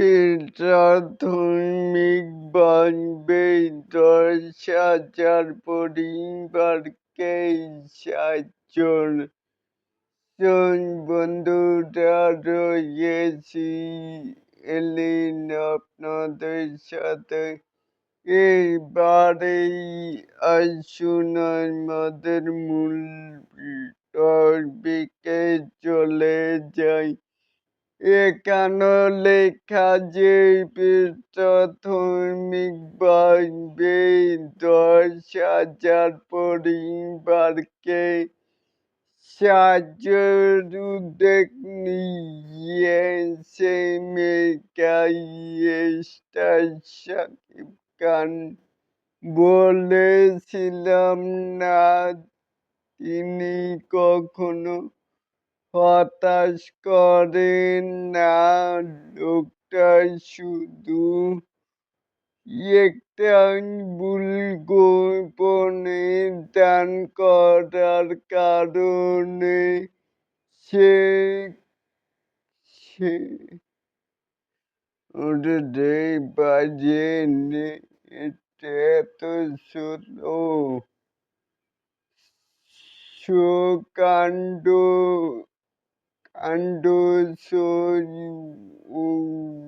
প্রাথমিকভাবে দশ হাজার পরিবারকে সাতজন বন্ধুরা রয়েছি এলিন আপনাদের সাথে। এবারে আসুন আমাদের মূল এখানে লেখা যে প্রাথমিকভাবে দশ হাজার পরিবারকে সাহায্যের উদ্যোগ নিয়েছে মেকাই স্টার সাকিব খান বলেছিলাম না, তিনি কখনো হতাশ করেন না লোকটা শুধু একটা ভুল গোপনে দান করার কারণে সে ওরে বাজে এত ছোট কাণ্ড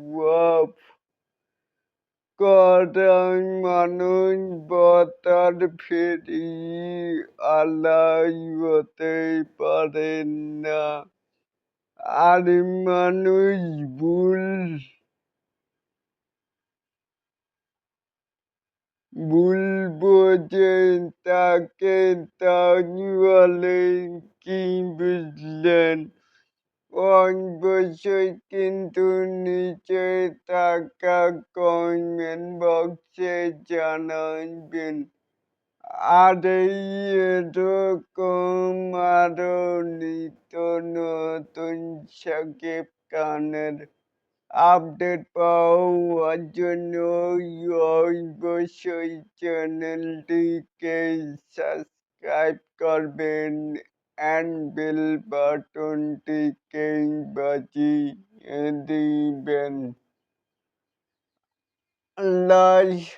কাণ্ড করার মানবতার ফেরি আলাই হতে পারেন না। আর মানুষ ভুল ভুল বোঝে তাকে তাহলে কি বুঝলেন? অবশ্যই কিন্তু নিচে থাকা কমেন্ট বক্সে জানাবেন আর এরকম আরও নিত্য নতুন সাকিব খানের আপডেট পাওয়ার জন্য অবশ্যই চ্যানেলটিকে সাবস্ক্রাইব করবেন। and Bill Barton taking the Diben. Large